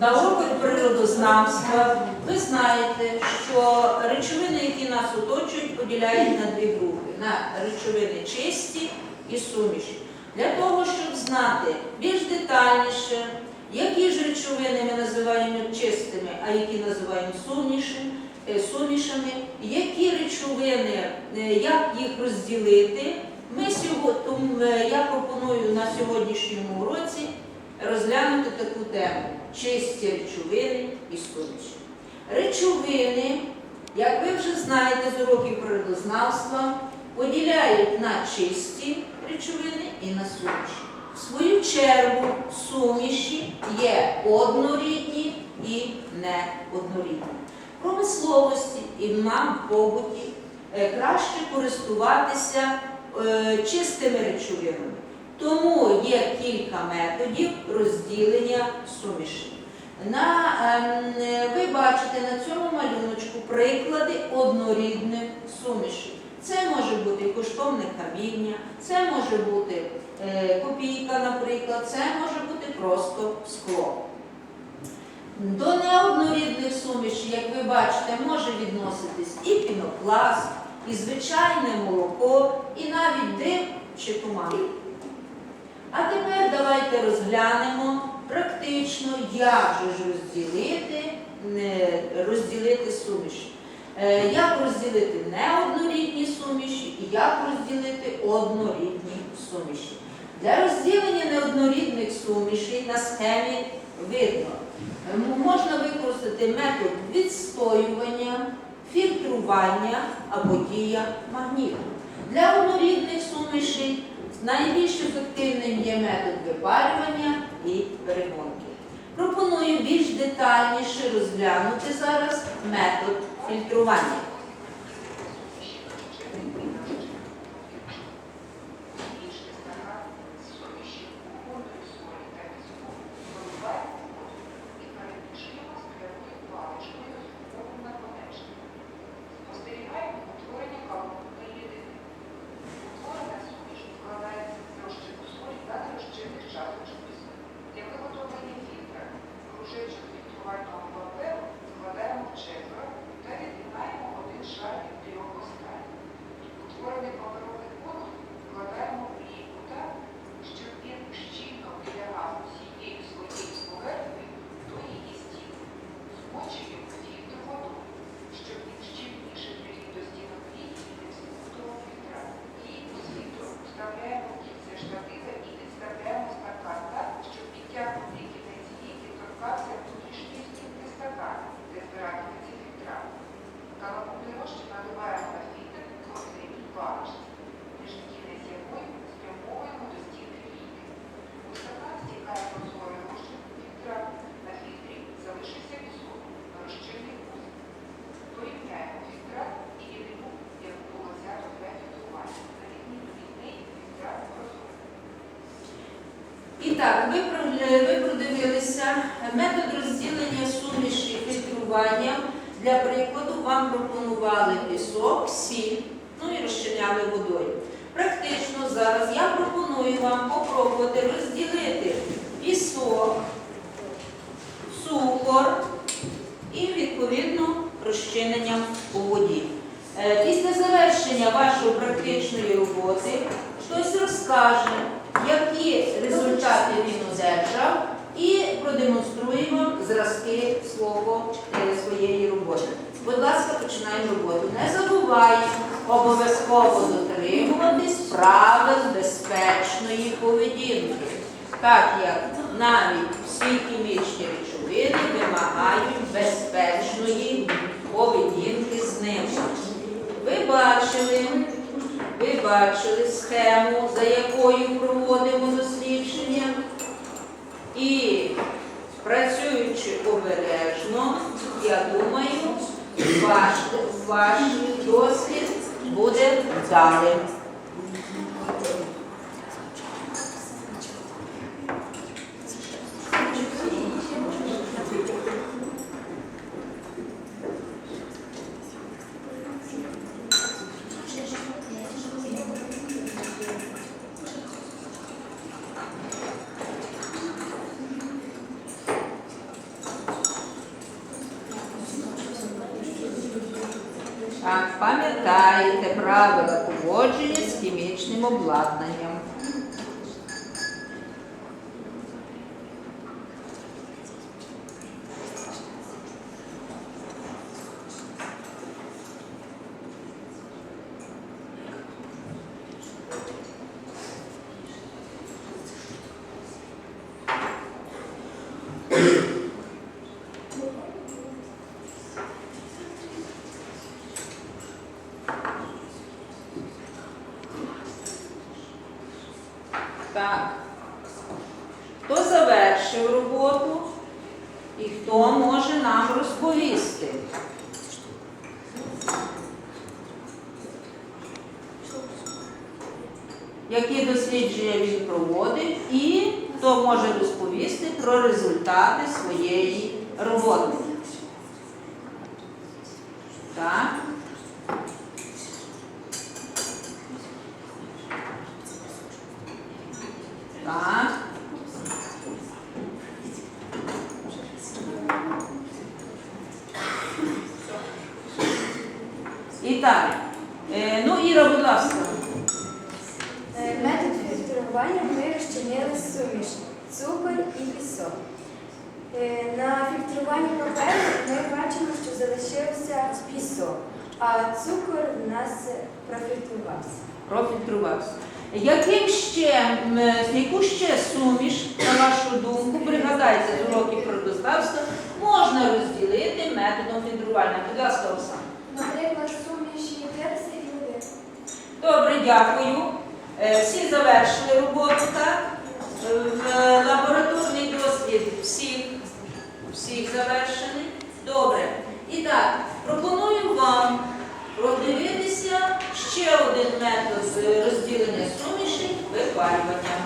На уроку природознавства ви знаєте, що речовини, які нас оточують, поділяють на дві групи: на речовини чисті і суміші. Для того, щоб знати більш детальніше, які ж речовини ми називаємо чистими, а які називаємо сумішами, е, сумішами, які речовини, е, як їх розділити, ми сьогодні, е, я пропоную на сьогоднішньому уроці розглянути таку тему чисті речовини і суміші. Речовини, як ви вже знаєте з уроків природознавства, поділяють на чисті речовини і на суміші. В свою чергу суміші є однорідні і неоднорідні. Промисловості і нам в побуті е, краще користуватися е, чистими речовинами. Тому є кілька методів розділення суміші. На, е, ви бачите на цьому малюночку приклади однорідних сумішей. Це може бути коштовне каміння, це може бути е, копійка, наприклад, це може бути просто скло. До неоднорідних сумішей, як ви бачите, може відноситись і пінопласт, і звичайне молоко, і навіть дим чи туман. Давайте розглянемо практично, як же ж розділити, розділити суміші. Е, Як розділити неоднорідні суміші і як розділити однорідні суміші. Для розділення неоднорідних сумішей на схемі видно. Можна використати метод відстоювання, фільтрування або дія магніту. Для однорідних сумішей найбільш ефективним є метод випарювання і перегонки. Пропоную більш детальніше розглянути зараз метод фільтрування. Так, ви, ви продивилися метод розділення суміші фільтрування. Для прикладу вам пропонували пісок, сіль, ну і розчиняли водою. Практично зараз я пропоную вам попробувати розділити пісок, цукор і відповідно розчинення у воді. Е, Після завершення вашої практичної роботи хтось розкаже, які результати він одержав, і продемонструємо зразки свого, е, своєї роботи. Будь ласка, починаємо роботу. Не забуваємо обов'язково дотримуватись правил безпечної поведінки, так як навіть всі хімічні речовини вимагають безпечної поведінки з ними. Ви бачили, бачили схему, за якою проводимо дослідження. І працюючи обережно, я думаю, ваш, ваш досвід буде вдалим. Пам'ятаєте правила поводження з хімічним обладнанням. Так. Хто завершив роботу і хто може нам розповісти? Які дослідження він проводив і хто може розповісти про результати своєї роботи? Так. Так. І так. Е, ну, Іра, будь ласка. Е, ми розчинили суміш, цукор і пісок. Е, На фільтруванні паперу ми бачимо, що залишився пісок, а цукор у нас профільтрувався. Профільтрувався. Яким ще, яку ще суміш, на вашу думку, пригадайте з уроків природознавства, можна розділити методом фільтрування? Будь ласка, Оксана. Наприклад, суміш і перси і води. Добре, дякую. Е, Всі завершили роботу, так? Е, Лабораторний дослід всіх, всіх завершений. Добре. І так, пропоную вам продивитися ще один метод розділення суміші випалювання.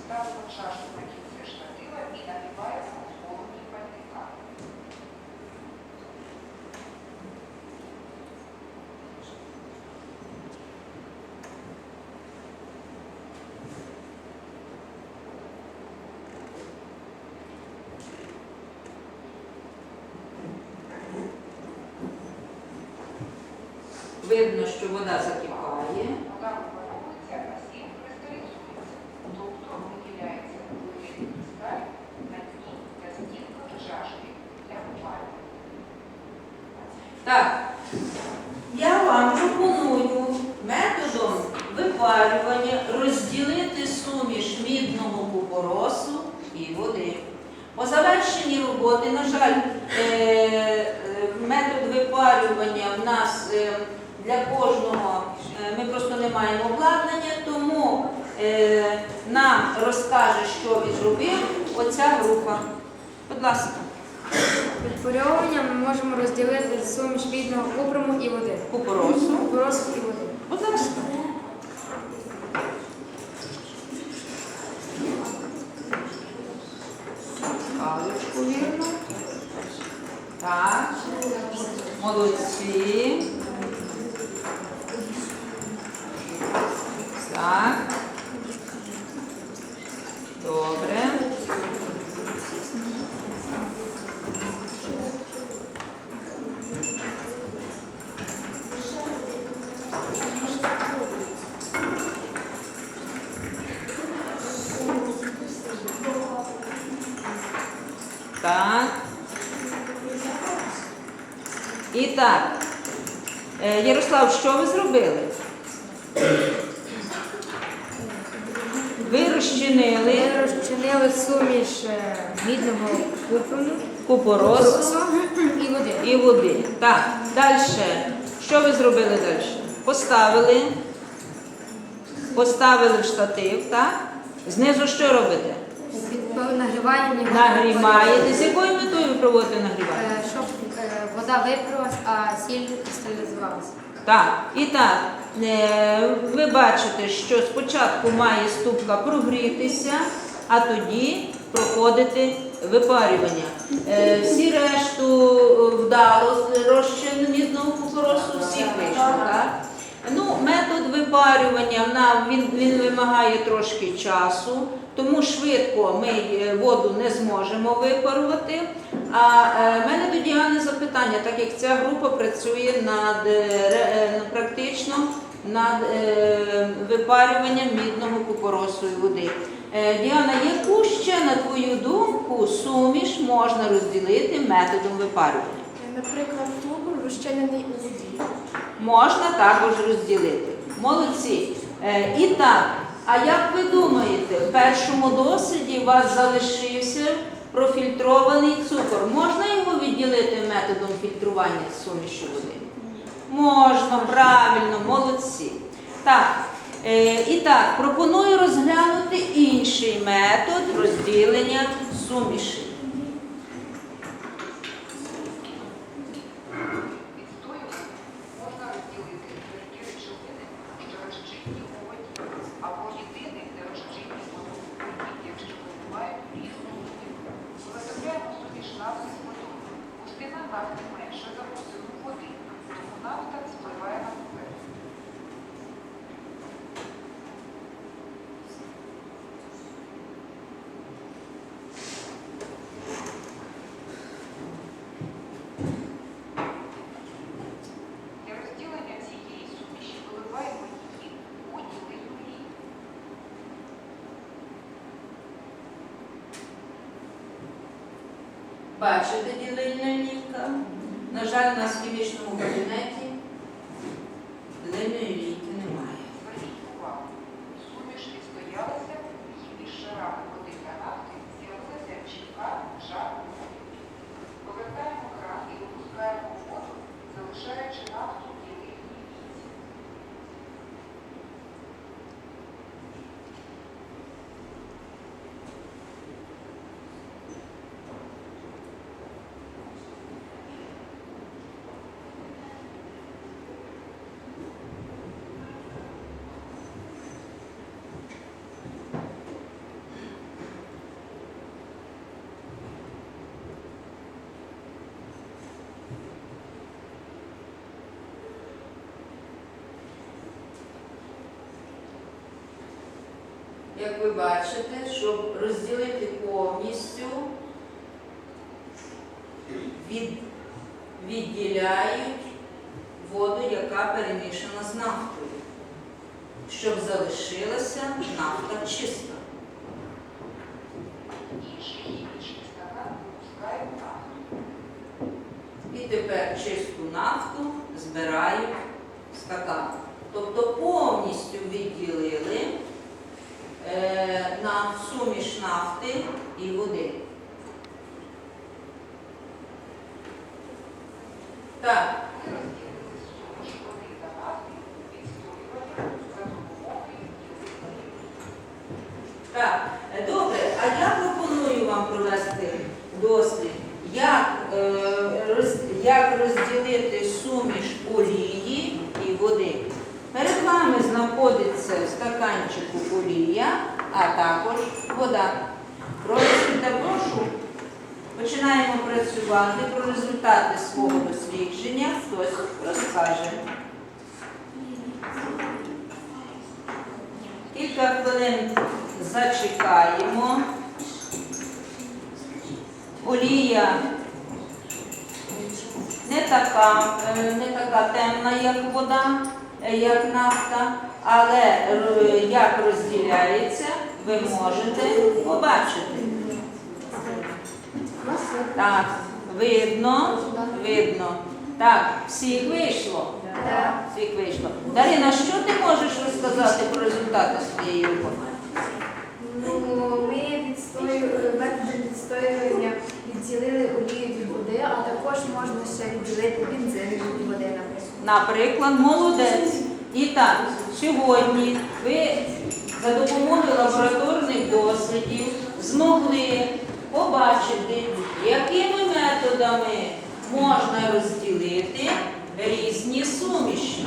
Ставимо чашку на кінці штатива і наливаємо Видно, що вода закипає. Вода випаровується, а сіль кристалізується, тобто виділяється вигляді кристаль на дні та стінках чашки для випалювання. Так, я вам пропоную методом випалювання розділити суміш мідного купоросу і води. По завершенні роботи, на жаль, е, е, метод випалювання в нас е, для кожного, е, ми просто не маємо обладнання, тому е, нам розкаже, що він зробив оця група. Будь ласка. Відпарьовування ми можемо розділити суміш мідного купруму і води. Купоросу. Купоросу і води. Будь ласка. Паличку вірно. Так. Молодці. Так. Добре. Так. І так. Е, Ярослав, що ви зробили? Ви розчинили Ми розчинили суміш е, мідного купруму, купорос і води. і води. Так, далі. Що ви зробили далі? Поставили. Поставили в штатив, так? Знизу що робите? Під нагріванням Нагріваєте. З якою метою ви проводите нагрівання? Е, Щоб е, вода випарилась, а сіль кристалізувалася. Так, і так, е, ви бачите, що спочатку має ступка прогрітися, а тоді проходити випарювання. Е, Всі решту вдало розчинені знову купоросу, всіх вийшло? Ну, метод випарювання він, він вимагає трошки часу, тому швидко ми е, воду не зможемо випарувати. А е, в мене до Діани запитання, так як ця група працює над е, е, практично над випарюванням мідного купоросої води. Діана, яку ще, на твою думку, суміш можна розділити методом випарювання? Наприклад, цукор розчинений у воді. Можна також розділити. Молодці. І так, а як ви думаєте, в першому досвіді у вас залишився профільтрований цукор. Можна його відділити методом фільтрування суміші води? Можна, правильно, молодці. Так, е, і так, пропоную розглянути інший метод розділення суміші. Відстоювання можна розділити на такі речовини, що розчинні у воді, або єдиних нерозчинні водопровідні, якщо вони мають різну будівлю. Виготовляємо суміш нафти з водою. Густина нафти менша за густину води, тому нафта спливає на поверхню. Для розділення цієї суміші виливаємо її у ділильну лінію. Бачите ділильна лінійка? На жаль, у нас в Як ви бачите, щоб розділити повністю, від, відділяють воду, яка перемішана з нафтою, щоб залишилася нафта чиста. І тепер чисту нафту збирають стакан. Тобто повністю відділили на суміш нафти і води. Так, Ми розділили суміш води та нафти відстоювання за допомогою ділильної лінії. так, е, добре. А я пропоную вам провести дослід, як, е, роз- як розділити суміш олії і води. Перед вами знаходиться в стаканчику олія, а також вода. Просите, прошу. Починаємо працювати про результати свого дослідження. Хтось розкаже. Кілька хвилин зачекаємо. Олія не така, е, не така темна, як вода, е, як нафта, але е, як розділяється, ви можете побачити. Так, видно, видно. Так, всіх вийшло. Так. Всіх вийшло. Дарина, що ти можеш розказати про результати своєї роботи? Ну, ми відстою, методом відстоювання відділили олію від води, а також можна ще відділити бензин від води, наприклад. Наприклад, молодець. І так, сьогодні ви за допомогою лабораторних дослідів змогли побачити, якими методами можна розділити різні суміші.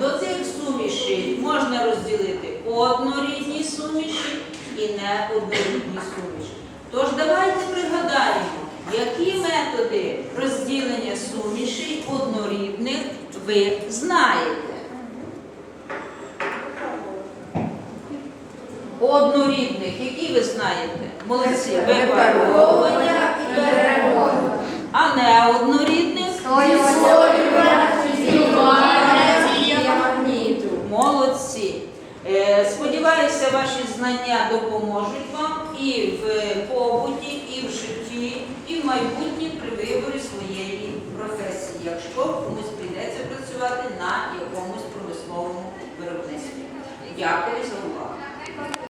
До цих сумішей можна розділити однорідні суміші і неоднорідні суміші. Тож давайте пригадаємо, які методи розділення сумішей однорідних ви знаєте. Однорідних, які ви знаєте? Молодці, Випаровування і перероблення. а не однорідних магніту. молодці. Е, Сподіваюся, ваші знання допоможуть вам і в побуті, і в житті, і в майбутнє при виборі своєї професії, якщо комусь прийдеться працювати на якомусь промисловому виробництві. Дякую за увагу.